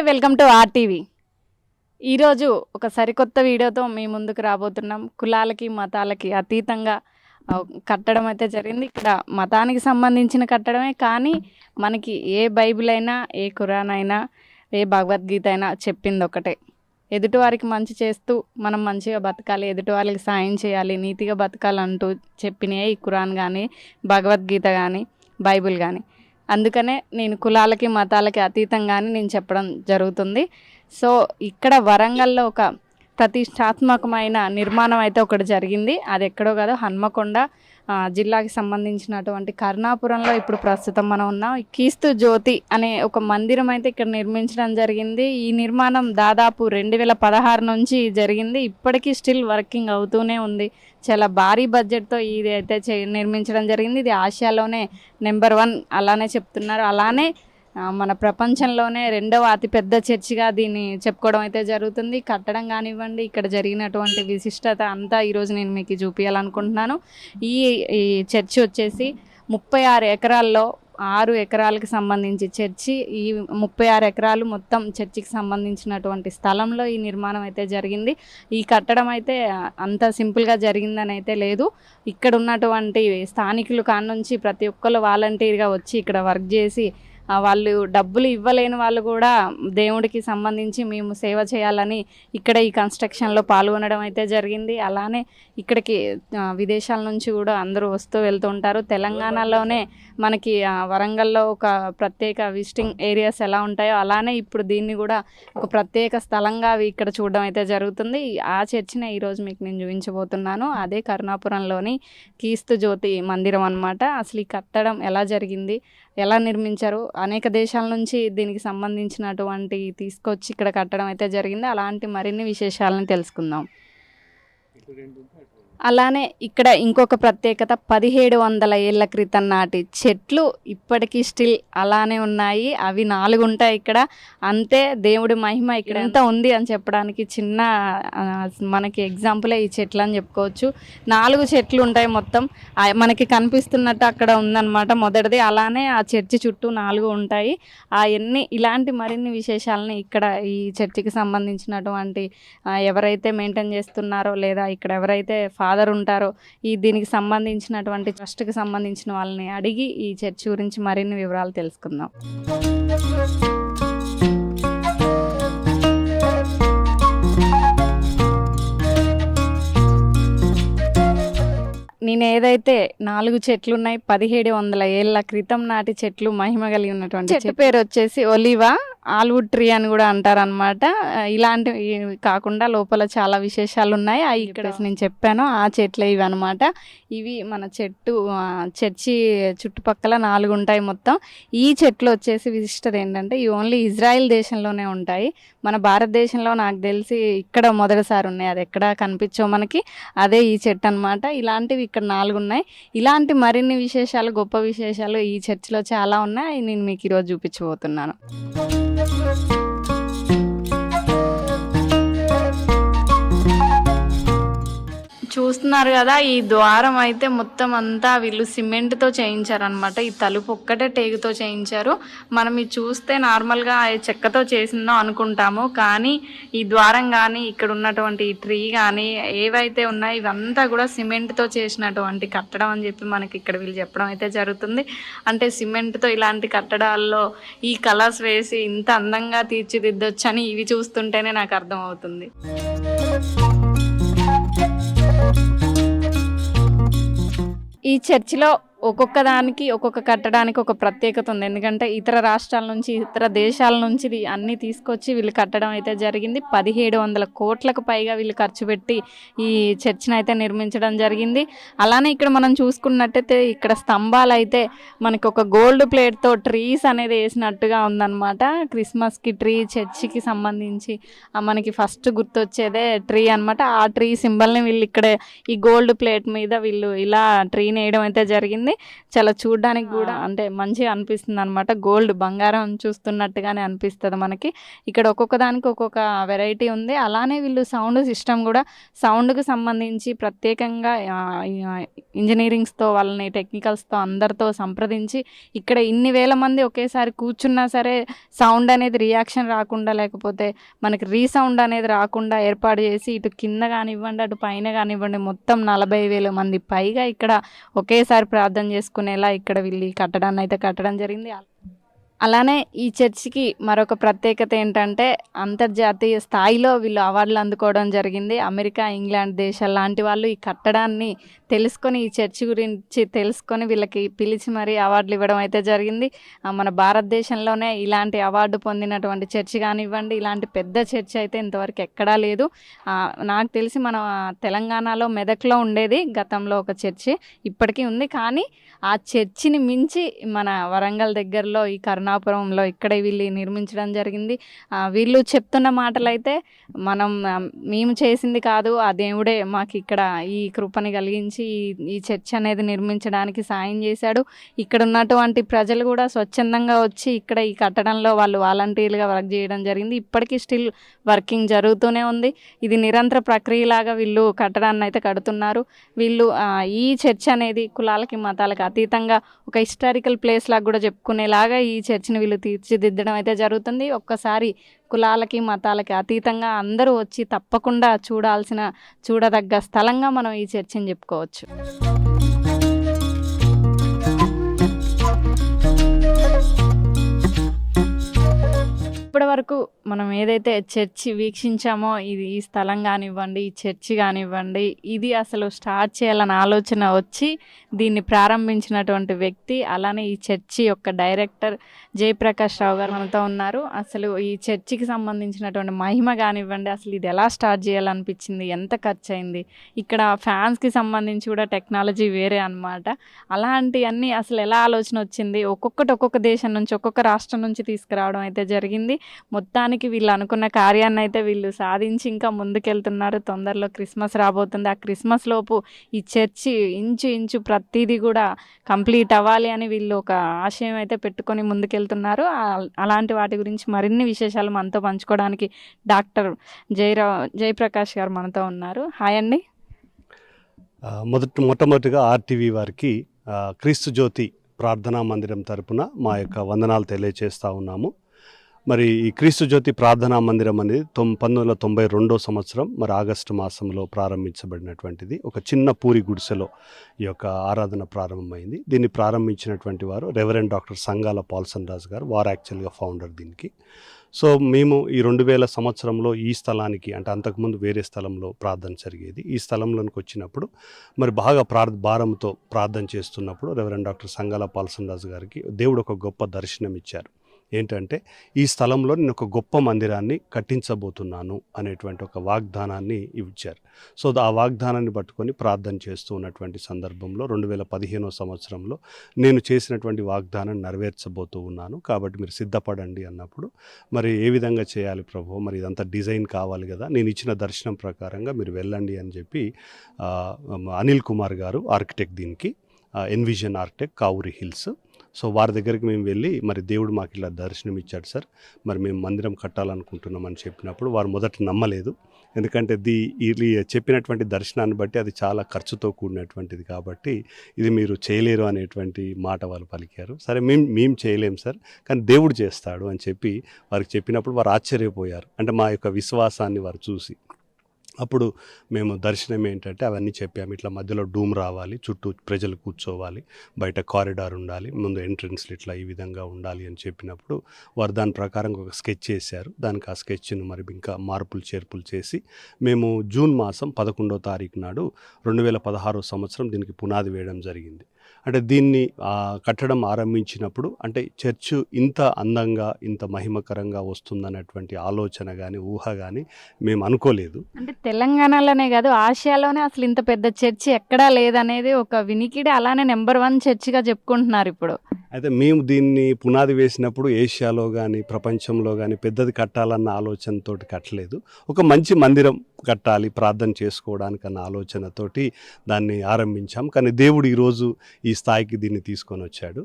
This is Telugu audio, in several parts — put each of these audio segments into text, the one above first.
Hi welcome to RTV. ఈరోజు ఒక సరికొత్త వీడియోతో మీ ముందుకు రాబోతున్నాం. కులాలకి మతాలకి అతీతంగా కట్టడం అయితే జరిగింది. ఇక్కడ మతానికి సంబంధించిన కట్టడమే కానీ మనకి ఏ బైబిల్ అయినా ఏ ఖురాన్ అయినా ఏ భగవద్గీత అయినా చెప్పింది ఒకటే. ఎదుటివారికి మంచి చేస్తూ మనం మంచిగా బతకాలి ఎదుటివారికి సాయం చేయాలి నీతిగా బతకాలంటూ చెప్పినాయి ఈ ఖురాన్ కానీ భగవద్గీత కానీ బైబిల్ కానీ. అందుకనే నేను కులాలకి మతాలకి అతీతంగానే నేను చెప్పడం జరుగుతుంది. సో ఇక్కడ వరంగల్లో ఒక ప్రతిష్టాత్మకమైన నిర్మాణం అయితే ఒకటి జరిగింది. అది ఎక్కడో కాదు హన్మకొండ జిల్లాకి సంబంధించినటువంటి కర్ణాపురంలో ఇప్పుడు ప్రస్తుతం మనం ఉన్నాం. కీస్తు జ్యోతి అనే ఒక మందిరం అయితే ఇక్కడ నిర్మించడం జరిగింది. ఈ నిర్మాణం దాదాపు రెండు వేల పదహారు నుంచి జరిగింది. ఇప్పటికీ స్టిల్ వర్కింగ్ అవుతూనే ఉంది. చాలా భారీ బడ్జెట్తో ఇది అయితే చే నిర్మించడం జరిగింది. ఇది ఆసియాలోనే నెంబర్ వన్ అలానే చెప్తున్నారు. అలానే మన ప్రపంచంలోనే రెండవ అతిపెద్ద చర్చిగా దీన్ని చెప్పుకోవడం అయితే జరుగుతుంది. కట్టడం కానివ్వండి ఇక్కడ జరిగినటువంటి విశిష్టత అంతా ఈరోజు నేను మీకు చూపించాలనుకుంటున్నాను ఈ ఈ చర్చి వచ్చేసి ముప్పై ఆరు ఎకరాల్లో ఆరు ఎకరాలకు సంబంధించి చర్చి. ఈ ముప్పై ఆరు ఎకరాలు మొత్తం చర్చికి సంబంధించినటువంటి స్థలంలో ఈ నిర్మాణం అయితే జరిగింది. ఈ కట్టడం అయితే అంత సింపుల్గా జరిగిందని అయితే లేదు. ఇక్కడ ఉన్నటువంటి స్థానికులు కానుంచి ప్రతి ఒక్కరు వాలంటీర్గా వచ్చి ఇక్కడ వర్క్ చేసి వాళ్ళు డబ్బులు ఇవ్వలేని వాళ్ళు కూడా దేవుడికి సంబంధించి మేము సేవ చేయాలని ఇక్కడ ఈ కన్స్ట్రక్షన్లో పాల్గొనడం అయితే జరిగింది. అలానే ఇక్కడికి విదేశాల నుంచి కూడా అందరూ వస్తూ వెళ్తూ ఉంటారు. తెలంగాణలోనే మనకి వరంగల్లో ఒక ప్రత్యేక విజిటింగ్ ఏరియాస్ ఎలా ఉంటాయో అలానే ఇప్పుడు దీన్ని కూడా ఒక ప్రత్యేక స్థలంగా అవి ఇక్కడ చూడడం అయితే జరుగుతుంది. ఆ చర్చిని ఈరోజు మీకు నేను చూపించబోతున్నాను. అదే కరుణాపురంలోని కీస్తు జ్యోతి మందిరం అనమాట అసలు ఈ కట్టడం ఎలా జరిగింది? ఎలా నిర్మించారు? అనేక దేశాల నుంచి దీనికి సంబంధించినటువంటి తీసుకొచ్చి ఇక్కడ కట్టడం అయితే జరిగింది. అలాంటి మరిన్ని విశేషాలను తెలుసుకుందాం. అలానే ఇక్కడ ఇంకొక ప్రత్యేకత పదిహేడు వందల ఏళ్ళ క్రితం నాటి చెట్లు ఇప్పటికీ స్టిల్ అలానే ఉన్నాయి. అవి నాలుగు ఉంటాయి ఇక్కడ. అంతే దేవుడి మహిమ ఇక్కడ ఎంత ఉంది అని చెప్పడానికి చిన్న మనకి ఎగ్జాంపులే ఈ చెట్లు అని చెప్పుకోవచ్చు. నాలుగు చెట్లు ఉంటాయి మొత్తం. మనకి కనిపిస్తున్నట్టు అక్కడ ఉందన్నమాట. మొదటిది అలానే ఆ చర్చి చుట్టూ నాలుగు ఉంటాయి. ఆ ఎన్ని ఇలాంటి మరిన్ని విశేషాలని ఇక్కడ ఈ చర్చికి సంబంధించినటువంటి ఎవరైతే మెయింటైన్ చేస్తున్నారో లేదా ఇక్కడ ఎవరైతే ఫాదర్ ఉంటారో ఈ దీనికి సంబంధించినటువంటి ట్రస్ట్కి సంబంధించిన వాళ్ళని అడిగి ఈ చర్చి గురించి మరిన్ని వివరాలు తెలుసుకుందాం. నేను ఏదైతే నాలుగు చెట్లు ఉన్నాయి పదిహేడు వందల ఏళ్ళ క్రితం నాటి చెట్లు మహిమ కలిగి ఉన్నటువంటి చెట్టు పేరు వచ్చేసి ఒలివా. ఆల్వుడ్ ట్రీ అని కూడా అంటారనమాట ఇలాంటివి కాకుండా లోపల చాలా విశేషాలు ఉన్నాయి అవి ఇక్కడ నేను చెప్పాను. ఆ చెట్లు ఇవి అనమాట ఇవి మన చెట్టు చర్చి చుట్టుపక్కల నాలుగు ఉంటాయి మొత్తం. ఈ చెట్లు వచ్చేసి విశిష్టత ఏంటంటే ఇవి ఓన్లీ ఇజ్రాయెల్ దేశంలోనే ఉంటాయి. మన భారతదేశంలో నాకు తెలిసి ఇక్కడ మొదటిసారి ఉన్నాయి. అది ఎక్కడ కనిపించవు మనకి. అదే ఈ చెట్టు అనమాట ఇలాంటివి ఇక్కడ నాలుగు ఉన్నాయి. ఇలాంటి మరిన్ని విశేషాలు గొప్ప విశేషాలు ఈ చర్చిలో చాలా ఉన్నాయి. నేను మీకు ఈరోజు చూపించబోతున్నాను. Thank you. చూస్తున్నారు కదా ఈ ద్వారం అయితే మొత్తం అంతా వీళ్ళు సిమెంట్తో చేయించారనమాట ఈ తలుపు ఒక్కటే టేగుతో చేయించారు. మనం ఇది చూస్తే నార్మల్గా చెక్కతో చేసిందో అనుకుంటాము. కానీ ఈ ద్వారం కానీ ఇక్కడ ఉన్నటువంటి ఈ ట్రీ కానీ ఏవైతే ఉన్నాయో ఇవంతా కూడా సిమెంట్తో చేసినటువంటి కట్టడం అని చెప్పి మనకి ఇక్కడ వీళ్ళు చెప్పడం అయితే జరుగుతుంది. అంటే సిమెంట్తో ఇలాంటి కట్టడాల్లో ఈ కలర్స్ వేసి ఇంత అందంగా తీర్చిదిద్దొచ్చని ఇవి చూస్తుంటేనే నాకు అర్థం ఈ చర్చిలో ఒక్కొక్క దానికి ఒక్కొక్క కట్టడానికి ఒక ప్రత్యేకత ఉంది. ఎందుకంటే ఇతర రాష్ట్రాల నుంచి ఇతర దేశాల నుంచి అన్ని తీసుకొచ్చి వీళ్ళు కట్టడం అయితే జరిగింది. పదిహేడు వందల కోట్లకు పైగా వీళ్ళు ఖర్చు పెట్టి ఈ చర్చిని అయితే నిర్మించడం జరిగింది. అలానే ఇక్కడ మనం చూసుకున్నట్టయితే ఇక్కడ స్తంభాలు అయితే మనకి ఒక గోల్డ్ ప్లేట్తో ట్రీస్ అనేది వేసినట్టుగా ఉందన్నమాట. క్రిస్మస్కి ట్రీ చర్చికి సంబంధించి మనకి ఫస్ట్ గుర్తొచ్చేదే ట్రీ అనమాట ఆ ట్రీ సింబల్ని వీళ్ళు ఇక్కడ ఈ గోల్డ్ ప్లేట్ మీద వీళ్ళు ఇలా ట్రీని వేయడం అయితే జరిగింది. జరిగింది చాలా చూడడానికి కూడా అంటే మంచిగా అనిపిస్తుంది అనమాట గోల్డ్ బంగారం చూస్తున్నట్టుగానే అనిపిస్తుంది మనకి. ఇక్కడ ఒక్కొక్క దానికి ఒక్కొక్క వెరైటీ ఉంది. అలానే వీళ్ళు సౌండ్ సిస్టమ్ కూడా సౌండ్కి సంబంధించి ప్రత్యేకంగా ఇంజనీరింగ్స్తో వాళ్ళని టెక్నికల్స్తో అందరితో సంప్రదించి ఇక్కడ ఇన్ని వేల మంది ఒకేసారి కూర్చున్నా సరే సౌండ్ అనేది రియాక్షన్ రాకుండా లేకపోతే మనకి రీసౌండ్ అనేది రాకుండా ఏర్పాటు చేసి ఇటు కింద కానివ్వండి అటు పైన కానివ్వండి మొత్తం నలభై వేల మంది. పైగా ఇక్కడ ఒకేసారి ప్రార్థన అర్థం చేసుకునేలా ఇక్కడ వీళ్ళు కట్టడాన్ని అయితే కట్టడం జరిగింది. అలానే ఈ చర్చికి మరొక ప్రత్యేకత ఏంటంటే అంతర్జాతీయ స్థాయిలో వీళ్ళు అవార్డులు అందుకోవడం జరిగింది. అమెరికా ఇంగ్లాండ్ దేశాల లాంటి వాళ్ళు ఈ కట్టడాన్ని తెలుసుకొని ఈ చర్చి గురించి తెలుసుకొని వీళ్ళకి పిలిచి మరీ అవార్డులు ఇవ్వడం అయితే జరిగింది. మన భారతదేశంలోనే ఇలాంటి అవార్డు పొందినటువంటి చర్చి కానివ్వండి ఇలాంటి పెద్ద చర్చి అయితే ఇంతవరకు ఎక్కడా లేదు. నాకు తెలిసి మన తెలంగాణలో మెదక్లో ఉండేది గతంలో ఒక చర్చి ఇప్పటికీ ఉంది. కానీ ఆ చర్చిని మించి మన వరంగల్ దగ్గరలో ఈ అన్నాపురంలో ఇక్కడే వీళ్ళు నిర్మించడం జరిగింది. వీళ్ళు చెప్తున్న మాటలైతే మనం మేము చేసింది కాదు ఆ దేవుడే మాకు ఇక్కడ ఈ కృపని కలిగించి ఈ- ఈ చర్చ్ అనేది నిర్మించడానికి సాయం చేశాడు. ఇక్కడ ఉన్నటువంటి ప్రజలు కూడా స్వచ్ఛందంగా వచ్చి ఇక్కడ ఈ కట్టడంలో వాళ్ళు వాలంటీర్లుగా వర్క్ చేయడం జరిగింది. ఇప్పటికీ స్టిల్ వర్కింగ్ జరుగుతూనే ఉంది. ఇది నిరంతర ప్రక్రియలాగా వీళ్ళు కట్టడాన్ని అయితే కడుతున్నారు. వీళ్ళు ఈ చర్చ్ అనేది కులాలకి మతాలకు అతీతంగా ఒక హిస్టారికల్ ప్లేస్ లాగా కూడా చెప్పుకునేలాగా ఈ చర్చ్ చర్చిని వీళ్ళు తీర్చిదిద్దడం అయితే జరుగుతుంది. ఒక్కసారి కులాలకి మతాలకి అతీతంగా అందరూ వచ్చి తప్పకుండా చూడాల్సిన చూడదగ్గ స్థలంగా మనం ఈ చర్చిని చెప్పుకోవచ్చు. ఇప్పటి వరకు మనం ఏదైతే చర్చి వీక్షించామో ఇది ఈ స్థలం కానివ్వండి ఈ చర్చి కానివ్వండి ఇది అసలు స్టార్ట్ చేయాలని ఆలోచన వచ్చి దీన్ని ప్రారంభించినటువంటి వ్యక్తి అలానే ఈ చర్చి యొక్క డైరెక్టర్ జయప్రకాష్ రావు గారు మనతో ఉన్నారు. అసలు ఈ చర్చికి సంబంధించినటువంటి మహిమ కానివ్వండి అసలు ఇది ఎలా స్టార్ట్ చేయాలనిపించింది ఎంత ఖర్చు అయింది ఇక్కడ ఫ్యాన్స్కి సంబంధించి కూడా టెక్నాలజీ వేరే అన్నమాట. అలాంటివన్నీ అసలు ఎలా ఆలోచన వచ్చింది? ఒక్కొక్కటి ఒక్కొక్క దేశం నుంచి ఒక్కొక్క రాష్ట్రం నుంచి తీసుకురావడం అయితే జరిగింది. మొత్తానికి వీళ్ళు అనుకున్న కార్యాన్ని అయితే వీళ్ళు సాధించి ఇంకా ముందుకెళ్తున్నారు. తొందరలో క్రిస్మస్ రాబోతుంది. ఆ క్రిస్మస్ లోపు ఈ చర్చి ఇంచు ఇంచు ప్రతిదీ కూడా కంప్లీట్ అవ్వాలి అని వీళ్ళు ఒక ఆశయం అయితే పెట్టుకొని ముందుకెళ్తారు తీసుకెళ్తున్నారు. అలాంటి వాటి గురించి మరిన్ని విశేషాలు మనతో పంచుకోవడానికి డాక్టర్ జయరా జయప్రకాష్ గారు మనతో ఉన్నారు. హాయ్ అండి. ఆ, మొదట మొట్టమొదటిగా ఆర్టీవీ వారికి క్రీస్తు జ్యోతి ప్రార్థనా మందిరం తరపున మా యొక్క వందనాలు తెలియజేస్తూ ఉన్నాము. మరి ఈ క్రీస్తు జ్యోతి ప్రార్థనా మందిరం అనేది తొం పంతొమ్మిది వందల తొంభై రెండో సంవత్సరం మరి ఆగస్టు మాసంలో ప్రారంభించబడినటువంటిది. ఒక చిన్న పూరి గుడిసెలో ఈ యొక్క ఆరాధన ప్రారంభమైంది. దీన్ని ప్రారంభించినటువంటి వారు రెవరెండ్ డాక్టర్ సంగాల పాల్సన్ రాజు గారు వారు యాక్చువల్గా ఫౌండర్ దీనికి. సో మేము ఈ రెండు వేల సంవత్సరంలో ఈ స్థలానికి అంటే అంతకుముందు వేరే స్థలంలో ప్రార్థన జరిగేది. ఈ స్థలంలోనికి వచ్చినప్పుడు మరి బాగా ప్రార్ భారంతో ప్రార్థన చేస్తున్నప్పుడు రెవరెండ్ డాక్టర్ సంగాల పాల్సన్ రాజు గారికి దేవుడు ఒక గొప్ప దర్శనం ఇచ్చారు ఏంటంటే ఈ స్థలంలో నేను ఒక గొప్ప మందిరాన్ని కట్టించబోతున్నాను అనేటువంటి ఒక వాగ్దానాన్ని ఇచ్చారు. సో ఆ వాగ్దానాన్ని పట్టుకొని ప్రార్థన చేస్తూ ఉన్నటువంటి సందర్భంలో రెండు వేల పదిహేనో సంవత్సరంలో నేను చేసినటువంటి వాగ్దానాన్ని నెరవేర్చబోతూ ఉన్నాను. కాబట్టి మీరు సిద్ధపడండి అన్నప్పుడు మరి ఏ విధంగా చేయాలి ప్రభు? మరి ఇదంతా డిజైన్ కావాలి కదా నేను ఇచ్చిన దర్శనం ప్రకారంగా మీరు వెళ్ళండి అని చెప్పి అనిల్ కుమార్ గారు ఆర్కిటెక్ట్ దీనికి envision architect Kavuri hills so వారి దగ్గరికి మేము వెళ్ళి మరి దేవుడు మాకు ఇలా దర్శనం ఇచ్చాడు సార్. మరి మేము మందిరం కట్టాలనుకుంటున్నామని చెప్పినప్పుడు వారు మొదట నమ్మలేదు. ఎందుకంటే ది ఇది చెప్పినటువంటి దర్శనాన్ని బట్టి అది చాలా ఖర్చుతో కూడినటువంటిది కాబట్టి ఇది మీరు చేయలేరు అనేటువంటి మాట వాళ్ళు పలికారు. సరే మేము మేము చేయలేం సార్ కానీ దేవుడు చేస్తాడు అని చెప్పి వారికి చెప్పినప్పుడు వారు ఆశ్చర్యపోయారు. అంటే మా యొక్క విశ్వాసాన్ని వారు చూసి. అప్పుడు మేము దర్శనం ఏంటంటే అవన్నీ చెప్పాము. ఇట్లా మధ్యలో డూమ్ రావాలి చుట్టూ ప్రజలు కూర్చోవాలి బయట కారిడార్ ఉండాలి ముందు ఎంట్రన్స్లు ఇట్లా ఈ విధంగా ఉండాలి అని చెప్పినప్పుడు వారు దాని ప్రకారం ఒక స్కెచ్ చేశారు. దానికి ఆ స్కెచ్ను మరి ఇంకా మార్పులు చేర్పులు చేసి మేము జూన్ మాసం పదకొండో తారీఖు నాడు రెండు వేల పదహారో సంవత్సరం దీనికి పునాది వేయడం జరిగింది. అంటే దీన్ని కట్టడం ఆరంభించినప్పుడు అంటే చర్చ్ ఇంత అందంగా ఇంత మహిమకరంగా వస్తుందన్నటువంటి ఆలోచన కానీ ఊహ కానీ మేము అనుకోలేదు. అంటే తెలంగాణలోనే కాదు ఆసియాలోనే అసలు ఇంత పెద్ద చర్చి ఎక్కడా లేదనేది ఒక వినికిడి అలానే నెంబర్ వన్ చర్చిగా చెప్పుకుంటున్నారు ఇప్పుడు. అయితే మేము దీన్ని పునాది వేసినప్పుడు ఏషియాలో కానీ ప్రపంచంలో కానీ పెద్దది కట్టాలన్న ఆలోచనతో కట్టలేదు. ఒక మంచి మందిరం కట్టాలి ప్రార్థన చేసుకోవడానికి అన్న ఆలోచనతోటి దాన్ని ఆరంభించాం. కానీ దేవుడు ఈరోజు ఈ స్థాయికి దీన్ని తీసుకొని వచ్చాడు.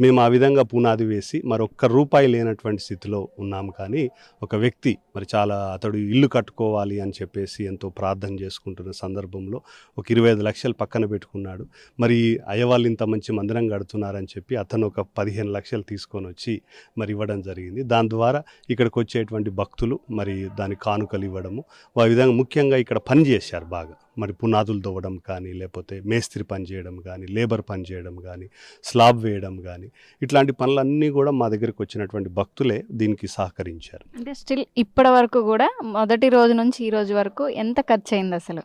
మేము ఆ విధంగా పునాది వేసి మరొక్క రూపాయి లేనటువంటి స్థితిలో ఉన్నాము కానీ ఒక వ్యక్తి మరి చాలా అతడు ఇల్లు కట్టుకోవాలి అని చెప్పేసి ఎంతో ప్రార్థన చేసుకుంటున్న సందర్భంలో ఒక ఇరవై ఐదు లక్షలు పక్కన పెట్టుకున్నాడు. మరి అయ్యవాళ్ళు ఇంత మంచి మందిరం కడుతున్నారని చెప్పి అతను ఒక పదిహేను లక్షలు తీసుకొని వచ్చి మరి ఇవ్వడం జరిగింది. దాని ద్వారా ఇక్కడికి వచ్చేటువంటి భక్తులు మరి దాని కానుకలు ఇవ్వడము ఆ విధంగా ముఖ్యంగా ఇక్కడ పని చేశారు బాగా. మరి పునాదులు తవ్వడం కానీ లేకపోతే మేస్త్రి పని చేయడం కానీ లేబర్ పని చేయడం కానీ స్లాబ్ వేయడం కానీ ఇట్లాంటి పనులన్నీ కూడా మా దగ్గరికి వచ్చినటువంటి భక్తులే దీనికి సహకరించారు. అంటే స్టిల్ ఇప్పటి వరకు కూడా మొదటి రోజు నుంచి ఈ రోజు వరకు ఎంత ఖర్చు అయింది అసలు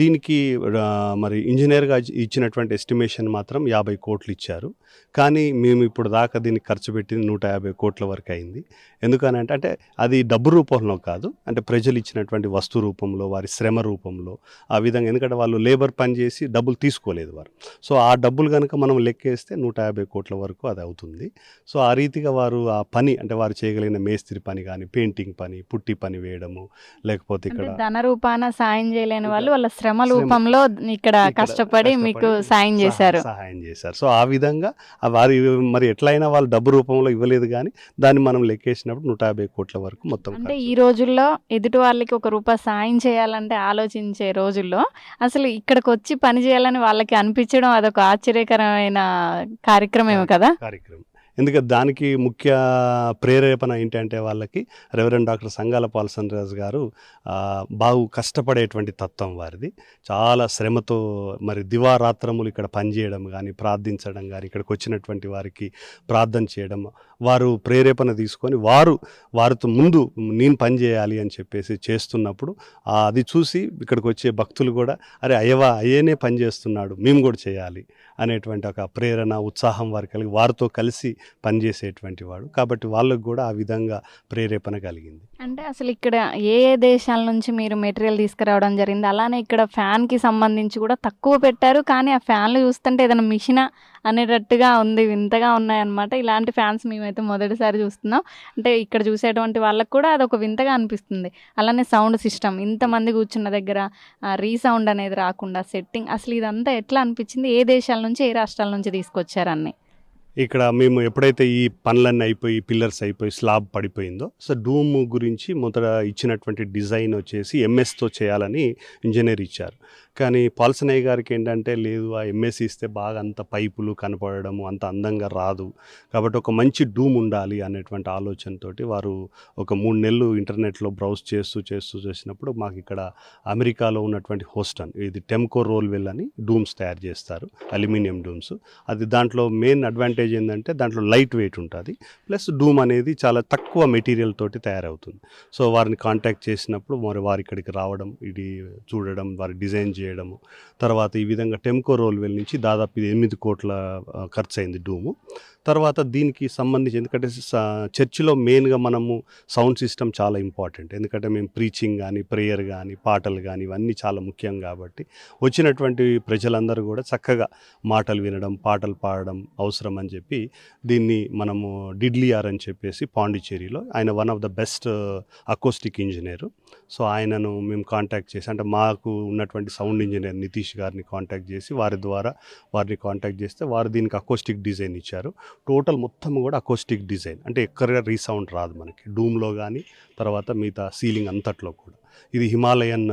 దీనికి మరి ఇంజనీర్గా ఇచ్చినటువంటి ఎస్టిమేషన్ మాత్రం యాభై కోట్లు ఇచ్చారు. కానీ మేము ఇప్పుడు దాకా దీనికి ఖర్చు పెట్టింది నూట యాభై కోట్ల వరకు అయింది. ఎందుకనంటే అంటే అది డబ్బు రూపంలో కాదు. అంటే ప్రజలు ఇచ్చినటువంటి వస్తు రూపంలో వారి శ్రమ రూపంలో ఆ విధంగా. ఎందుకంటే వాళ్ళు లేబర్ పని చేసి డబ్బులు తీసుకోలేదు వారు. సో ఆ డబ్బులు కనుక మనం లెక్కేస్తే నూట యాభై కోట్ల వరకు అది అవుతుంది. సో ఆ రీతిగా వారు ఆ పని అంటే వారు చేయగలిగిన మేస్త్రి పని కానీ పెయింటింగ్ పని పుట్టి పని వేయడము లేకపోతే ఇక్కడ ధన రూపాన సాయం చేయలేని వాళ్ళు వాళ్ళ శ్రమ. రూపంలో ఇక్కడ కష్టపడి మీకు సాయం చేశారు సహాయం చేశారు సో ఆ విధంగా వారి మరి ఎట్లయినా వాళ్ళు డబ్బు రూపంలో ఇవ్వలేదు కానీ దాన్ని మనం లెక్కేసినప్పుడు నూట యాభై కోట్ల వరకు మొత్తం అంటే. ఈ రోజుల్లో ఎదుటి వాళ్ళకి ఒక రూపాయి సాయం చేయాలంటే ఆలోచించే రోజుల్లో అసలు ఇక్కడికి వచ్చి పని చేయాలని వాళ్ళకి అనిపించడం అదొక ఆశ్చర్యకరమైన కార్యక్రమం కదా కార్యక్రమం ఎందుకంటే దానికి ముఖ్య ప్రేరేపణ ఏంటంటే వాళ్ళకి రెవరెండ్ డాక్టర్ సంగాల పాల్సన్ రాజు గారు బాగు కష్టపడేటువంటి తత్వం వారిది. చాలా శ్రమతో మరి దివారాత్రములు ఇక్కడ పనిచేయడం కానీ ప్రార్థించడం కానీ ఇక్కడికి వచ్చినటువంటి వారికి ప్రార్థన చేయడం వారు ప్రేరేపణ తీసుకొని వారు వారితో ముందు నేను పని చేయాలి అని చెప్పేసి చేస్తున్నప్పుడు అది చూసి ఇక్కడికి వచ్చే భక్తులు కూడా అరే అయ్యవా అయ్యేనే పని చేస్తున్నాడు మేము కూడా చేయాలి అనేటువంటి ఒక ప్రేరణ ఉత్సాహం వారు కలిగి వారితో కలిసి పనిచేసేటువంటి వాడు. కాబట్టి వాళ్ళకు కూడా ఆ విధంగా ప్రేరేపణ కలిగింది. అంటే అసలు ఇక్కడ ఏ ఏ దేశాల నుంచి మీరు మెటీరియల్ తీసుకురావడం జరిగింది? అలానే ఇక్కడ ఫ్యాన్కి సంబంధించి కూడా తక్కువ పెట్టారు. కానీ ఆ ఫ్యాన్లు చూస్తుంటే ఏదైనా మిషనా అనేటట్టుగా ఉంది వింతగా ఉన్నాయన్నమాట. ఇలాంటి ఫ్యాన్స్ మేమైతే మొదటిసారి చూస్తున్నాం. అంటే ఇక్కడ చూసేటువంటి వాళ్ళకు కూడా అది ఒక వింతగా అనిపిస్తుంది. అలానే సౌండ్ సిస్టమ్ ఇంతమంది కూర్చున్న దగ్గర రీసౌండ్ అనేది రాకుండా సెట్టింగ్ అసలు ఇదంతా ఎట్లా అనిపించింది? ఏ దేశాల నుంచి ఏ రాష్ట్రాల నుంచి తీసుకొచ్చారన్నీ ఇక్కడ మేము ఎప్పుడైతే ఈ పనులన్నీ అయిపోయి పిల్లర్స్ అయిపోయి స్లాబ్ పడిపోయిందో సో డూమ్ గురించి మొదట ఇచ్చినటువంటి డిజైన్ వచ్చేసి ఎంఎస్తో చేయాలని ఇంజనీర్ ఇచ్చారు. కానీ పాల్సనయ్య గారికి ఏంటంటే లేదు ఆ ఎంఎస్సి ఇస్తే బాగా అంత పైపులు కనపడము అంత అందంగా రాదు. కాబట్టి ఒక మంచి డూమ్ ఉండాలి అనేటువంటి ఆలోచనతోటి వారు ఒక మూడు నెలలు ఇంటర్నెట్లో బ్రౌజ్ చేస్తూ చేస్తూ చేసినప్పుడు మాకు ఇక్కడ అమెరికాలో ఉన్నటువంటి హోస్టన్ ఇది టెమ్కో రోల్వెల్ అని డూమ్స్ తయారు చేస్తారు అల్యూమినియం డూమ్స్. అది దాంట్లో మెయిన్ అడ్వాంటేజ్ ఏంటంటే దాంట్లో లైట్ వెయిట్ ఉంటుంది. ప్లస్ డూమ్ అనేది చాలా తక్కువ మెటీరియల్ తోటి తయారవుతుంది. సో వారిని కాంటాక్ట్ చేసినప్పుడు మరి వారి ఇక్కడికి రావడం ఇది చూడడం వారి డిజైన్ చేయడం చేయడము. తర్వాత ఈ విధంగా టెంకో రోల్వెల్ నుంచి దాదాపు ఇది ఎనిమిది కోట్ల ఖర్చు అయింది డూము. తర్వాత దీనికి సంబంధించి ఎందుకంటే చర్చిలో మెయిన్గా మనము సౌండ్ సిస్టమ్ చాలా ఇంపార్టెంట్. ఎందుకంటే మేము ప్రీచింగ్ కానీ ప్రేయర్ కానీ పాటలు కానీ ఇవన్నీ చాలా ముఖ్యం కాబట్టి వచ్చినటువంటి ప్రజలందరూ కూడా చక్కగా మాటలు వినడం పాటలు పాడడం అవసరం అని చెప్పి దీన్ని మనము డిడ్లియార్ అని చెప్పేసి పాండిచ్చేరిలో ఆయన one of the best acoustic engineer. So ఆయనను మేము కాంటాక్ట్ చేసి అంటే మాకు ఉన్నటువంటి సౌండ్ ఇంజనీర్ నితీష్ గారిని కాంటాక్ట్ చేసి వారి ద్వారా వారిని కాంటాక్ట్ చేస్తే వారు దీనికి అకోస్టిక్ డిజైన్ ఇచ్చారు. టోటల్ మొత్తం కూడా అకోస్టిక్ డిజైన్ అంటే ఎక్కడ రీసౌండ్ రాదు మనకి. డూమ్లో కానీ తర్వాత మిగతా సీలింగ్ అంతట్లో కూడా. ఇది హిమాలయన్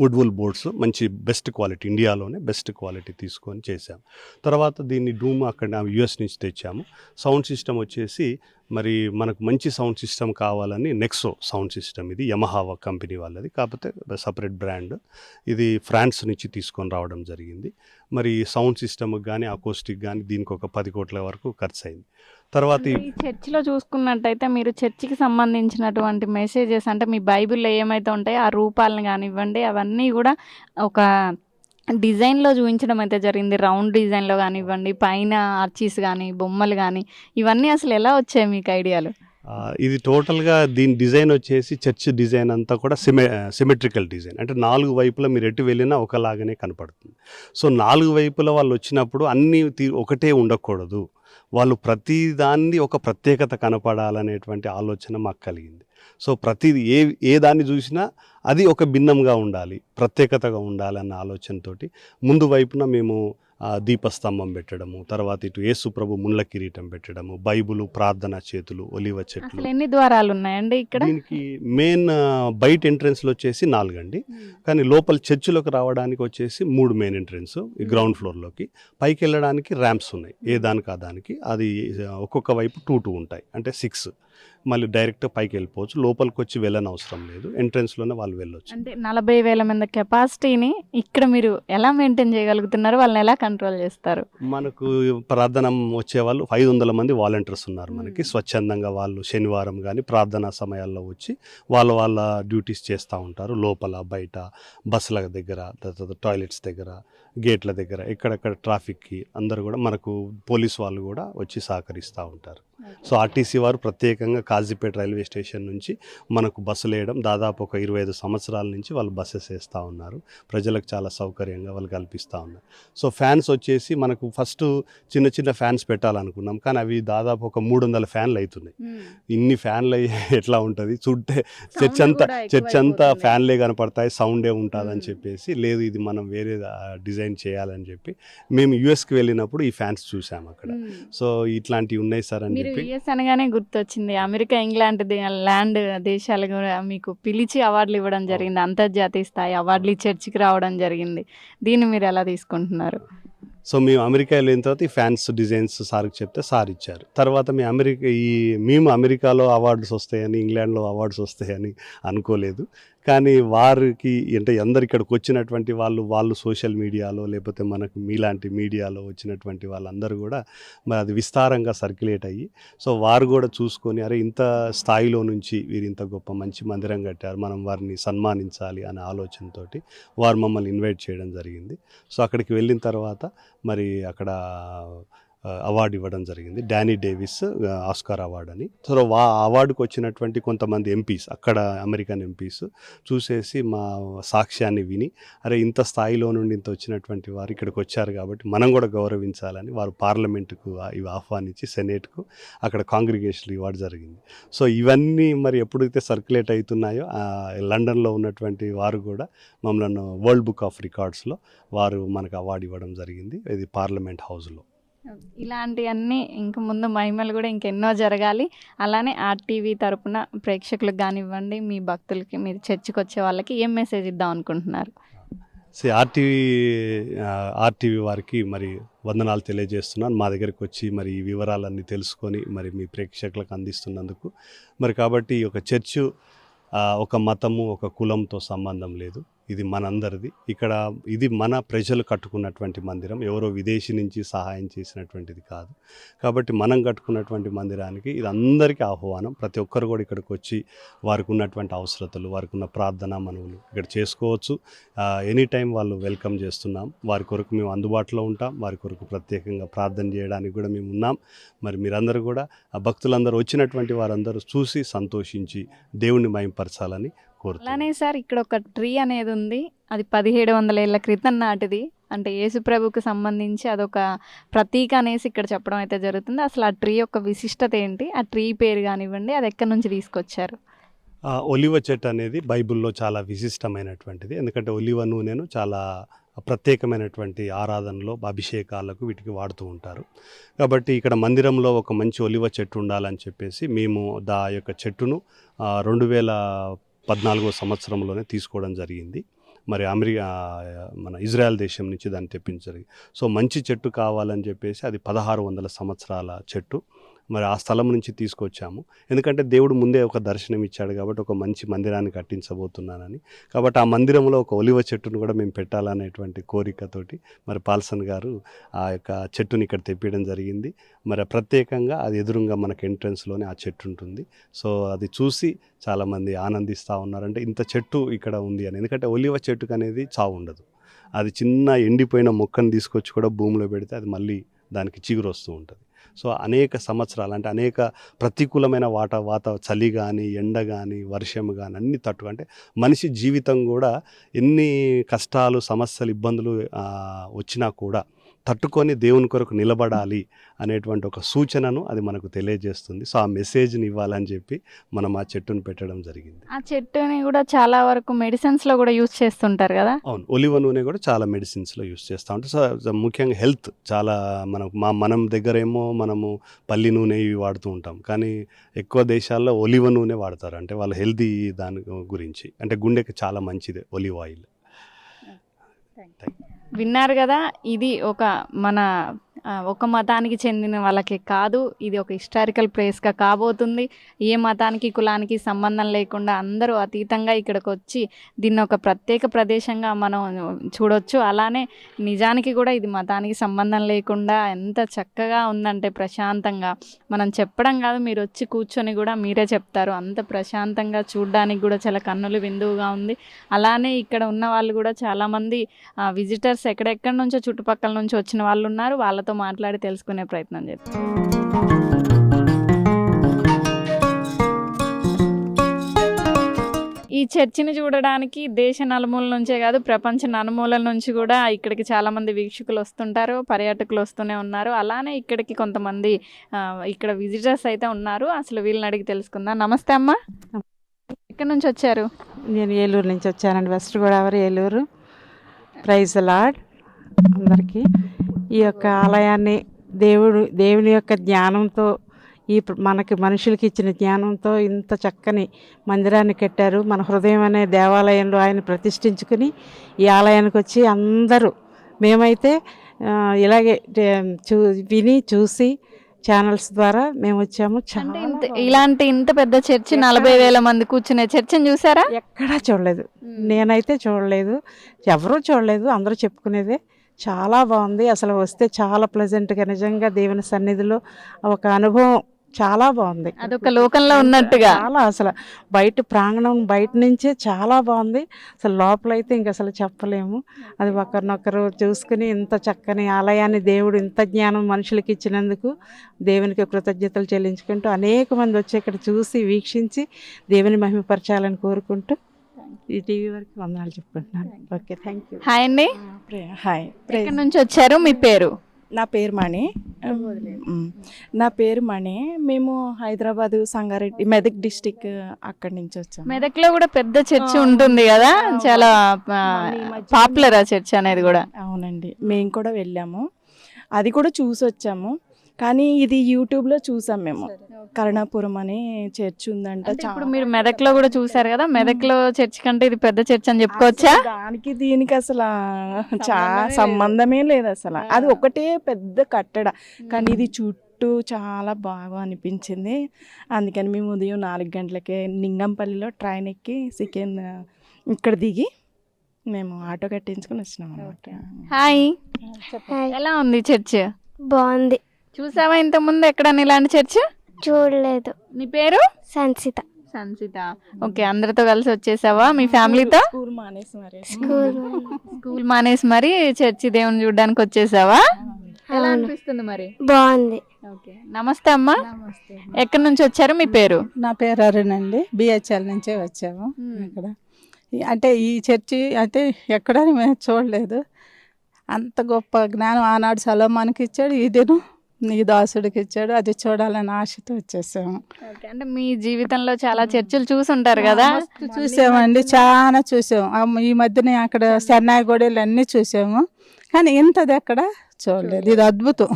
వుడ్వుల్ బోర్డ్స్ మంచి బెస్ట్ క్వాలిటీ ఇండియాలోనే బెస్ట్ క్వాలిటీ తీసుకొని చేసాం తర్వాత దీన్ని డూమ్ అక్కడ యుఎస్ నుంచి తెచ్చాము. సౌండ్ సిస్టమ్ వచ్చేసి మరి మనకు మంచి సౌండ్ సిస్టమ్ కావాలని నెక్సో సౌండ్ సిస్టమ్ ఇది యమహావా కంపెనీ వాళ్ళది. కాకపోతే సపరేట్ బ్రాండ్ ఇది ఫ్రాన్స్ నుంచి తీసుకొని రావడం జరిగింది. మరి సౌండ్ సిస్టమ్కి కానీ అకోస్టిక్ కానీ దీనికి ఒక పది కోట్ల వరకు ఖర్చు అయింది తర్వాత ఈ- చర్చిలో చూసుకున్నట్టయితే మీరు చర్చికి సంబంధించినటువంటి మెసేజెస్ అంటే మీ బైబిల్లో ఏమైతే ఉంటాయో ఆ రూపాలను కానివ్వండి అవన్నీ కూడా ఒక డిజైన్లో చూపించడం అయితే జరిగింది. రౌండ్ డిజైన్లో కానివ్వండి పైన ఆర్చీస్ కానీ బొమ్మలు కానీ ఇవన్నీ అసలు ఎలా వచ్చాయి మీకు ఐడియాలు? ఇది టోటల్గా దీని డిజైన్ వచ్చేసి చర్చ్ డిజైన్ అంతా కూడా సిమె సిమెట్రికల్ డిజైన్. అంటే నాలుగు వైపులా మీరు ఎటు వెళ్ళినా ఒకలాగానే కనపడుతుంది. సో నాలుగు వైపుల వాళ్ళు వచ్చినప్పుడు అన్నీ తీ- ఒకటే ఉండకూడదు. వాళ్ళు ప్రతి దాన్ని ఒక ప్రత్యేకత కనపడాలనేటువంటి ఆలోచన మాకు కలిగింది. సో ప్రతిది ఏ ఏ దాన్ని చూసినా అది ఒక భిన్నంగా ఉండాలి ప్రత్యేకతగా ఉండాలన్న ఆలోచనతోటి. ముందు వైపున మేము దీపస్తంభం పెట్టడము తర్వాత ఇటు యేసు ప్రభు ముళ్ళ కిరీటం పెట్టడము బైబుల్ ప్రార్థన చేతులు ఒలివ చెట్లు. ఎన్ని ద్వారాలు ఉన్నాయండి ఇక్కడ? దీనికి మెయిన్ బయట ఎంట్రన్స్లో వచ్చేసి నాలుగండి. కానీ లోపల చర్చిలోకి రావడానికి వచ్చేసి మూడు మెయిన్ ఎంట్రన్స్ ఈ గ్రౌండ్ ఫ్లోర్లోకి. పైకి వెళ్ళడానికి ర్యాంప్స్ ఉన్నాయి ఏ దానికి ఆ దానికి. అది ఒక్కొక్క వైపు టూ టూ ఉంటాయి అంటే సిక్స్. మళ్ళీ డైరెక్ట్ పైకి వెళ్ళిపోవచ్చు. లోపలికి వచ్చి వెళ్ళని అవసరం లేదు. ఎంట్రన్స్లోనే వాళ్ళు వెళ్ళొచ్చు. అంటే నలభై వేల మంది కెపాసిటీని ఇక్కడ మీరు ఎలా మెయింటైన్ చేయగలుగుతున్నారు? వాళ్ళని ఎలా కంట్రోల్ చేస్తారు? మనకు ప్రార్థన వచ్చే వాళ్ళు ఐదు వందల మంది వాలంటీర్స్ ఉన్నారు మనకి. స్వచ్ఛందంగా వాళ్ళు శనివారం కానీ ప్రార్థనా సమయాల్లో వచ్చి వాళ్ళ వాళ్ళ డ్యూటీస్ చేస్తూ ఉంటారు. లోపల బయట బస్సుల దగ్గర తర్వాత టాయిలెట్స్ దగ్గర గేట్ల దగ్గర ఎక్కడెక్కడ ట్రాఫిక్కి అందరూ కూడా మనకు పోలీస్ వాళ్ళు కూడా వచ్చి సహకరిస్తూ ఉంటారు. సో ఆర్టీసీ వారు ప్రత్యేకంగా కాజీపేట రైల్వే స్టేషన్ నుంచి మనకు బస్సులు వేయడం దాదాపు ఒక ఇరవై ఐదు సంవత్సరాల నుంచి వాళ్ళు బస్సెస్ వేస్తూ ఉన్నారు. ప్రజలకు చాలా సౌకర్యంగా వాళ్ళు కల్పిస్తూ ఉన్నారు. సో ఫ్యాన్స్ వచ్చేసి మనకు ఫస్ట్ చిన్న చిన్న ఫ్యాన్స్ పెట్టాలనుకున్నాం. కానీ అవి దాదాపు ఒక మూడు వందల ఫ్యాన్లు అవుతున్నాయి ఇన్ని ఫ్యాన్లు అయ్యి ఎట్లా ఉంటుంది? చూస్తే చర్చ్ అంతా చర్చ్ అంతా ఫ్యాన్లే కనపడతాయి. సౌండే ఉంటుందని మ్మ్. చెప్పేసి లేదు ఇది మనం వేరే డిజైన్ చేయాలని చెప్పి మేము యుఎస్కి వెళ్ళినప్పుడు ఈ ఫ్యాన్స్ చూసాం అక్కడ. సో ఇట్లాంటివి ఉన్నాయి సార్ అని యుఎస్ అనగానే గుర్తొచ్చింది. అమెరికా ఇంగ్లాండ్ ల్యాండ్ దేశాలు కూడా మీకు పిలిచి అవార్డులు ఇవ్వడం జరిగింది. అంతర్జాతీయ స్థాయి అవార్డులు చర్చికి రావడం జరిగింది. దీన్ని మీరు ఎలా తీసుకుంటున్నారు? సో మేము అమెరికా వెళ్ళిన తర్వాత ఈ ఫ్యాన్స్ డిజైన్స్ సార్కి చెప్తే సార్ ఇచ్చారు. తర్వాత మీ అమెరికా ఈ మేము అమెరికాలో అవార్డ్స్ వస్తాయని ఇంగ్లాండ్లో అవార్డ్స్ వస్తాయని అనుకోలేదు. కానీ వారికి అంటే అందరు ఇక్కడికి వచ్చినటువంటి వాళ్ళు వాళ్ళు సోషల్ మీడియాలో లేకపోతే మనకు మీలాంటి మీడియాలో వచ్చినటువంటి వాళ్ళందరూ కూడా మరి అది విస్తారంగా సర్క్యులేట్ అయ్యి సో వారు కూడా చూసుకొని అరే ఇంత స్థాయిలో నుంచి వీరు ఇంత గొప్ప మంచి మందిరం కట్టారు మనం వారిని సన్మానించాలి అనే ఆలోచనతోటి వారు మమ్మల్ని ఇన్వైట్ చేయడం జరిగింది. సో అక్కడికి వెళ్ళిన తర్వాత మరి అక్కడ అవార్డు ఇవ్వడం జరిగింది. డానీ డేవిస్ ఆస్కార్ అవార్డు అని. సో వా అవార్డుకు వచ్చినటువంటి కొంతమంది ఎంపీస్ అక్కడ అమెరికన్ ఎంపీస్ చూసేసి మా సాక్ష్యాన్ని విని అరే ఇంత స్థాయిలో నుండి ఇంత వచ్చినటువంటి వారు ఇక్కడికి వచ్చారు కాబట్టి మనం కూడా గౌరవించాలని వారు పార్లమెంటుకు ఇవి ఆహ్వానించి సెనేట్కు అక్కడ కాంగ్రిగేషన్ ఇవ్వడం జరిగింది. సో ఇవన్నీ మరి ఎప్పుడైతే సర్క్యులేట్ అవుతున్నాయో లండన్లో ఉన్నటువంటి వారు కూడా మమ్మల్ని వరల్డ్ బుక్ ఆఫ్ రికార్డ్స్లో వారు మనకు అవార్డు ఇవ్వడం జరిగింది. ఇది పార్లమెంట్ హౌస్లో. ఇలాంటివన్నీ ఇంక ముందు మహిమలు కూడా ఇంకెన్నో జరగాలి. అలానే ఆర్టీవీ తరపున ప్రేక్షకులకు కానివ్వండి మీ భక్తులకి మీరు చర్చికి వచ్చే వాళ్ళకి ఏం మెసేజ్ ఇద్దాం అనుకుంటున్నారు? సో ఆర్టీవీ ఆర్టీవీ వారికి మరి వందనాలు తెలియజేస్తున్నాను. మా దగ్గరికి వచ్చి మరి ఈ వివరాలన్నీ తెలుసుకొని మరి మీ ప్రేక్షకులకు అందిస్తున్నందుకు. మరి కాబట్టి ఈ యొక్క చర్చు ఒక మతము ఒక కులంతో సంబంధం లేదు. ఇది మనందరిది. ఇక్కడ ఇది మన ప్రజలు కట్టుకున్నటువంటి మందిరం. ఎవరో విదేశీ నుంచి సహాయం చేసినటువంటిది కాదు. కాబట్టి మనం కట్టుకున్నటువంటి మందిరానికి ఇది అందరికీ ఆహ్వానం. ప్రతి ఒక్కరు కూడా ఇక్కడికి వచ్చి వారికి ఉన్నటువంటి అవసరతలు వారికి ఉన్న ప్రార్థన మనవులు ఇక్కడ చేసుకోవచ్చు. ఎనీ టైం వాళ్ళు వెల్కమ్ చేస్తున్నాం. వారి కొరకు మేము అందుబాటులో ఉంటాం. వారి కొరకు ప్రత్యేకంగా ప్రార్థన చేయడానికి కూడా మేము ఉన్నాం. మరి మీరందరూ కూడా భక్తులందరూ వచ్చినటువంటి వారందరూ చూసి సంతోషించి దేవుణ్ణి మయంపరచాలని అలానే సార్ ఇక్కడ ఒక ట్రీ అనేది ఉంది అది పదిహేడు వందల ఏళ్ళ క్రితం నాటిది. అంటే యేసుప్రభుకు సంబంధించి అదొక ప్రతీక అనేసి ఇక్కడ చెప్పడం అయితే జరుగుతుంది. అసలు ఆ ట్రీ యొక్క విశిష్టత ఏంటి? ఆ ట్రీ పేరు కానివ్వండి అది ఎక్కడి నుంచి తీసుకొచ్చారు? ఒలివ చెట్టు అనేది బైబిల్లో చాలా విశిష్టమైనటువంటిది. ఎందుకంటే ఒలివ నూనెను చాలా ప్రత్యేకమైనటువంటి ఆరాధనలో అభిషేకాలకు వీటికి వాడుతూ ఉంటారు. కాబట్టి ఇక్కడ మందిరంలో ఒక మంచి ఒలివ చెట్టు ఉండాలని చెప్పేసి మేము దా యొక్క చెట్టును రెండు వేల పద్నాలుగో సంవత్సరంలోనే తీసుకోవడం జరిగింది. మరి అమెరికా మన ఇజ్రాయెల్ దేశం నుంచి దాన్ని తెప్పించారు సో మంచి చెట్టు కావాలని చెప్పేసి అది పదహారు వందల సంవత్సరాల చెట్టు. మరి ఆ స్థలం నుంచి తీసుకొచ్చాము. ఎందుకంటే దేవుడు ముందే ఒక దర్శనం ఇచ్చాడు కాబట్టి ఒక మంచి మందిరాన్ని కట్టించబోతున్నానని. కాబట్టి ఆ మందిరంలో ఒక ఒలివ చెట్టును కూడా మేము పెట్టాలనేటువంటి కోరికతోటి మరి పాల్సన్ గారు ఆ యొక్క చెట్టుని ఇక్కడ తెప్పించడం జరిగింది. మరి ప్రత్యేకంగా అది ఎదురుగా మనకు ఎంట్రన్స్లోనే ఆ చెట్టు ఉంటుంది. సో అది చూసి చాలామంది ఆనందిస్తూ ఉన్నారంటే ఇంత చెట్టు ఇక్కడ ఉంది అని. ఎందుకంటే ఒలివ చెట్టుకు అనేది చావు ఉండదు. అది చిన్న ఎండిపోయిన మొక్కను తీసుకొచ్చి కూడా భూమిలో పెడితే అది మళ్ళీ దానికి చిగురు వస్తూ ఉంటుంది. సో అనేక సంవత్సరాలు అంటే అనేక ప్రతికూలమైన వాట వాత చలి కానీ ఎండ కానీ వర్షం కానీ అన్ని తట్టు అంటే మనిషి జీవితం కూడా ఎన్ని కష్టాలు సమస్యలు ఇబ్బందులు వచ్చినా కూడా తట్టుకొని దేవుని కొరకు నిలబడాలి అనేటువంటి ఒక సూచనను అది మనకు తెలియజేస్తుంది. సో ఆ మెసేజ్ని ఇవ్వాలని చెప్పి మనం ఆ చెట్టును పెట్టడం జరిగింది. ఆ చెట్టుని కూడా చాలా వరకు మెడిసిన్స్లో కూడా యూజ్ చేస్తుంటారు కదా? అవును. ఒలివ నూనె కూడా చాలా మెడిసిన్స్లో యూస్ చేస్తూ ఉంటాం సో ముఖ్యంగా హెల్త్ చాలా మనం మా మనం దగ్గర ఏమో మనము పల్లి నూనె ఇవి వాడుతూ ఉంటాం. కానీ ఎక్కువ దేశాల్లో ఒలివ నూనె వాడతారు. అంటే వాళ్ళ హెల్తీ దాని గురించి. అంటే గుండెకి చాలా మంచిది ఒలివ్ ఆయిల్. విన్నారు కదా ఇది ఒక మన ఒక మతానికి చెందిన వాళ్ళకి కాదు ఇది ఒక హిస్టారికల్ ప్లేస్గా కాబోతుంది. ఏ మతానికి కులానికి సంబంధం లేకుండా అందరూ అతీతంగా ఇక్కడికి వచ్చి దీన్ని ఒక ప్రత్యేక ప్రదేశంగా మనం చూడొచ్చు. అలానే నిజానికి కూడా ఇది మతానికి సంబంధం లేకుండా ఎంత చక్కగా ఉందంటే ప్రశాంతంగా. మనం చెప్పడం కాదు మీరు వచ్చి కూర్చొని కూడా మీరే చెప్తారు. అంత ప్రశాంతంగా చూడడానికి కూడా చాలా కన్నులు విందువుగా ఉంది. అలానే ఇక్కడ ఉన్న వాళ్ళు కూడా చాలామంది విజిటర్స్ ఎక్కడెక్కడి నుంచో చుట్టుపక్కల నుంచి వచ్చిన వాళ్ళు ఉన్నారు. వాళ్ళతో మాట్లాడి తెలుసుకునే ప్రయత్నం చేస్తాం ఈ చర్చిని చూడడానికి దేశ నలుమూల నుంచే కాదు ప్రపంచ నలుమూలల నుంచి కూడా ఇక్కడికి చాలామంది వీక్షకులు వస్తుంటారు పర్యాటకులు వస్తూనే ఉన్నారు. అలానే ఇక్కడికి కొంతమంది ఇక్కడ విజిటర్స్ అయితే ఉన్నారు. అసలు వీళ్ళని అడిగి తెలుసుకుందాం. నమస్తే అమ్మ. ఎక్కడి నుంచి వచ్చారు? నేను ఏలూరు నుంచి వచ్చానండి. West Godavari Eluru. Praise Lord అందరికీ. ఈ యొక్క ఆలయాన్ని దేవుడు దేవుని యొక్క జ్ఞానంతో ఈ మనకి మనుషులకి ఇచ్చిన జ్ఞానంతో ఇంత చక్కని మందిరాన్ని కట్టారు. మన హృదయం అనే దేవాలయంలో ఆయన ప్రతిష్ఠించుకుని ఈ ఆలయానికి వచ్చి అందరూ మేమైతే ఇలాగే చూ విని చూసి ఛానల్స్ ద్వారా మేము వచ్చాము. ఇలాంటి ఇంత పెద్ద చర్చి నలభై వేల మంది కూర్చునే చర్చిని చూసారా? ఎక్కడా చూడలేదు. నేనైతే చూడలేదు. ఎవరూ చూడలేదు. అందరూ చెప్పుకునేదే చాలా బాగుంది. అసలు వస్తే చాలా ప్లెజెంట్గా నిజంగా దేవుని సన్నిధిలో ఒక అనుభవం చాలా బాగుంది. అదొక లోకంలో ఉన్నట్టుగా. చాలా అసలు బయట ప్రాంగణం బయట నుంచే చాలా బాగుంది. అసలు లోపలైతే ఇంక అసలు చెప్పలేము. అది ఒకరినొకరు చూసుకుని ఇంత చక్కని ఆలయాన్ని దేవుడు ఇంత జ్ఞానం మనుషులకి ఇచ్చినందుకు దేవునికి కృతజ్ఞతలు చెల్లించుకుంటూ అనేక మంది వచ్చి ఇక్కడ చూసి వీక్షించి దేవుని మహిమపరచాలని కోరుకుంటూ ఈ టీవీ వరకు వందనాలు చెప్పుకుంటున్నాను. ఓకే థ్యాంక్ యూ హాయ్ అండి. హాయ్ ఎక్కడి నుంచి వచ్చారు? మీ పేరు? నా పేరు మణి. నా పేరు మణి. మేము హైదరాబాద్ సంగారెడ్డి మెదక్ డిస్టిక్ అక్కడి నుంచి వచ్చాము. మెదక్లో కూడా పెద్ద చర్చి ఉంటుంది కదా? చాలా పాపులర్ ఆ చర్చ్ అనేది కూడా. అవునండి. మేము కూడా వెళ్ళాము. అది కూడా చూసి వచ్చాము కానీ ఇది యూట్యూబ్లో చూసాం మేము. కరుణాపురం అని చర్చ్ ఉందంట ఇప్పుడు మీరు మెదక్లో కూడా చూసారు కదా? మెదక్లో చర్చ్ కంటే ఇది పెద్ద చర్చ్ అని చెప్పుకోవచ్చా? దానికి దీనికి అసలు చా సంబంధమే లేదు. అసలు. అది ఒకటే పెద్ద కట్టడ. కానీ ఇది చుట్టూ చాలా బాగా అనిపించింది. అందుకని మేము ఉదయం నాలుగు గంటలకే నింగంపల్లిలో ట్రైన్ ఎక్కి సికింద్ ఇక్కడ దిగి మేము ఆటో కట్టించుకొని వచ్చినాం అనమాట హాయ్. హాయ్. ఎలా ఉంది చర్చ్? బాగుంది. చూసావా ఇంత ముందు ఎక్కడన్నా ఇలాంటి చర్చ్? చూడలేదు. నీ పేరు? సంసిత సంసిత ఓకే అందరితో కలిసి వచ్చేసావా మీ ఫ్యామిలీతో? స్కూల్ మానేసి మరి. స్కూల్ స్కూల్ మానేసి. మరి చర్చి దేవుని చూడడానికి వచ్చేసావా? ఎలా అనిపిస్తుంది మరి? బాగుంది. ఓకే నమస్తే అమ్మా. ఎక్కడి నుంచి వచ్చారు? మీ పేరు? నా పేరు అరుణ్ అండి బిహెచ్ఎల్ నుంచే వచ్చాము. ఇక్కడ. అంటే ఈ చర్చి అంటే ఎక్కడ మేము చూడలేదు. అంత గొప్ప జ్ఞానం ఆనాడు సలోమానికి ఇచ్చాడు. ఇదేను నీ దాసుడికి ఇచ్చాడు అది చూడాలని ఆశతో వచ్చేసాము. ఓకే అంటే మీ జీవితంలో చాలా చర్చిలు చూసి ఉంటారు కదా? చూసామండి చాలా చూసాము ఈ మధ్యన అక్కడ చెన్నై గొడవలు అన్నీ చూసాము. కానీ ఇంతది ఎక్కడ చూడలేదు. ఇది అద్భుతం.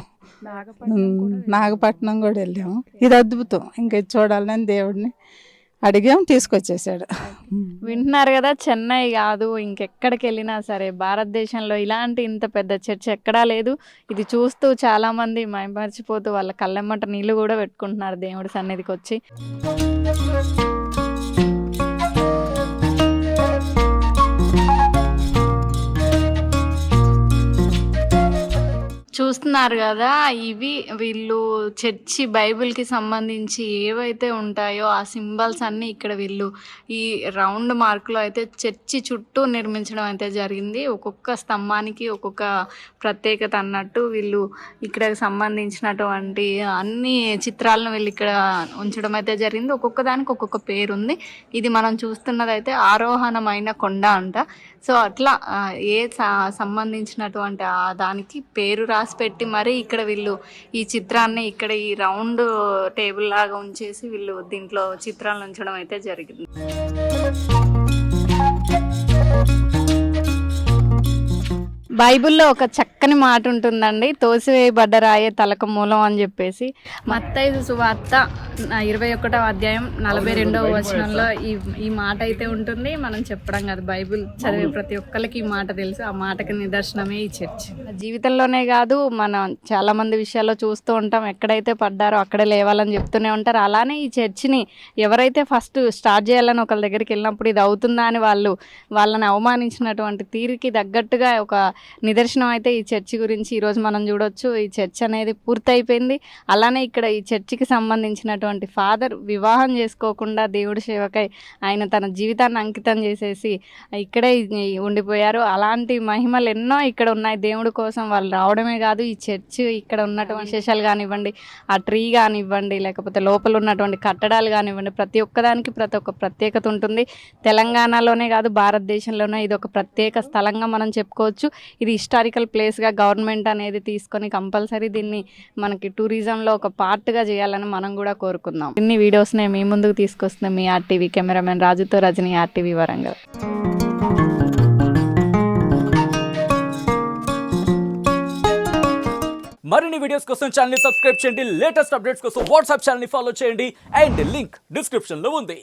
నాగపట్నం కూడా వెళ్ళాము. ఇది అద్భుతం. ఇంకా ఇది చూడాలని దేవుడిని అడిగాం తీసుకొచ్చేసాడు. వింటున్నారు కదా చెన్నై కాదు ఇంకెక్కడికి వెళ్ళినా సరే భారతదేశంలో ఇలాంటి ఇంత పెద్ద చర్చ్ ఎక్కడా లేదు. ఇది చూస్తూ చాలా మంది మైమర్చిపోతూ వాళ్ళ కళ్ళెమ్మట నీళ్ళు కూడా పెట్టుకుంటున్నారు దేవుడి సన్నిధికి వచ్చి చూస్తున్నారు కదా ఇవి వీళ్ళు చర్చి బైబిల్కి సంబంధించి ఏవైతే ఉంటాయో ఆ సింబల్స్ అన్నీ ఇక్కడ వీళ్ళు ఈ రౌండ్ మార్కులో అయితే చర్చి చుట్టూ నిర్మించడం అయితే జరిగింది. ఒక్కొక్క స్తంభానికి ఒక్కొక్క ప్రత్యేకత అన్నట్టు వీళ్ళు ఇక్కడ సంబంధించినటువంటి అన్ని చిత్రాలను వీళ్ళు ఇక్కడ ఉంచడం అయితే జరిగింది. ఒక్కొక్క దానికి ఒక్కొక్క పేరు ఉంది ఇది మనం చూస్తున్నదైతే ఆరోహణమైన కొండ అంట. సో అట్లా ఏ సంబంధించినటువంటి ఆ దానికి పేరు రాసి పెట్టి మరీ ఇక్కడ వీళ్ళు ఈ చిత్రాన్ని ఇక్కడ ఈ రౌండ్ టేబుల్ లాగా ఉంచేసి వీళ్ళు దీంట్లో చిత్రాలు ఉంచడం అయితే జరిగింది. బైబిల్లో ఒక చక్కని మాట ఉంటుందండి తోసివేయబడ్డ రాయే తలకు మూలం అని చెప్పేసి. మత్తైదు సువార్త ఇరవై ఒకటో అధ్యాయం నలభై రెండవ వచనంలో ఈ ఈ మాట అయితే ఉంటుంది. మనం చెప్పడం కాదు బైబిల్ చదివే ప్రతి ఒక్కరికి ఈ మాట తెలుసు. ఆ మాటకి నిదర్శనమే ఈ చర్చ్. జీవితంలోనే కాదు మనం చాలా మంది విషయాల్లో చూస్తూ ఉంటాం ఎక్కడైతే పడ్డారో అక్కడే లేవాలని చెప్తూనే ఉంటారు. అలానే ఈ చర్చిని ఎవరైతే ఫస్ట్ స్టార్ట్ చేయాలని ఒకళ్ళ దగ్గరికి వెళ్ళినప్పుడు ఇది అవుతుందా అని వాళ్ళు వాళ్ళని అవమానించినటువంటి తీరుకి తగ్గట్టుగా ఒక నిదర్శనం అయితే ఈ చర్చి గురించి ఈరోజు మనం చూడొచ్చు. ఈ చర్చ్ అనేది పూర్తయిపోయింది. అలానే ఇక్కడ ఈ చర్చికి సంబంధించినటువంటి ఫాదర్ వివాహం చేసుకోకుండా దేవుడి సేవకై ఆయన తన జీవితాన్ని అంకితం చేసేసి ఇక్కడే ఉండిపోయారు. అలాంటి మహిమలు ఎన్నో ఇక్కడ ఉన్నాయి. దేవుడి కోసం వాళ్ళు రావడమే కాదు ఈ చర్చ్ ఇక్కడ ఉన్నటువంటి విశేషాలు కానివ్వండి ఆ ట్రీ కానివ్వండి లేకపోతే లోపల ఉన్నటువంటి కట్టడాలు కానివ్వండి ప్రతి ఒక్కదానికి ప్రతి ఒక్క ప్రత్యేకత ఉంటుంది. తెలంగాణలోనే కాదు భారతదేశంలోనే ఇది ఒక ప్రత్యేక స్థలంగా మనం చెప్పుకోవచ్చు. ఇది హిస్టారికల్ ప్లేస్గా గవర్నమెంట్ అనేది తీసుకొని కంపల్సరీ దీన్ని మనకి టూరిజంలో ఒక పార్ట్గా చేయాలని మనం కూడా కోరుకుందాం. ఇన్ని వీడియోస్నే మీ ముందుకు తీసుకొస్తున్నాం మీ ఆర్టీవీ కెమెరామెన్ రాజుతో రజని ఆర్టీవీ వరంగల్. మరిన్ని వీడియోస్ కోసం ఛానల్ సబ్స్క్రైబ్ చేయండి. లేటెస్ట్ అప్డేట్స్ కోసం వాట్సాప్ ఛానల్ ఫాలో చేయండి. అండ్ లింక్ డిస్క్రిప్షన్లో ఉంది.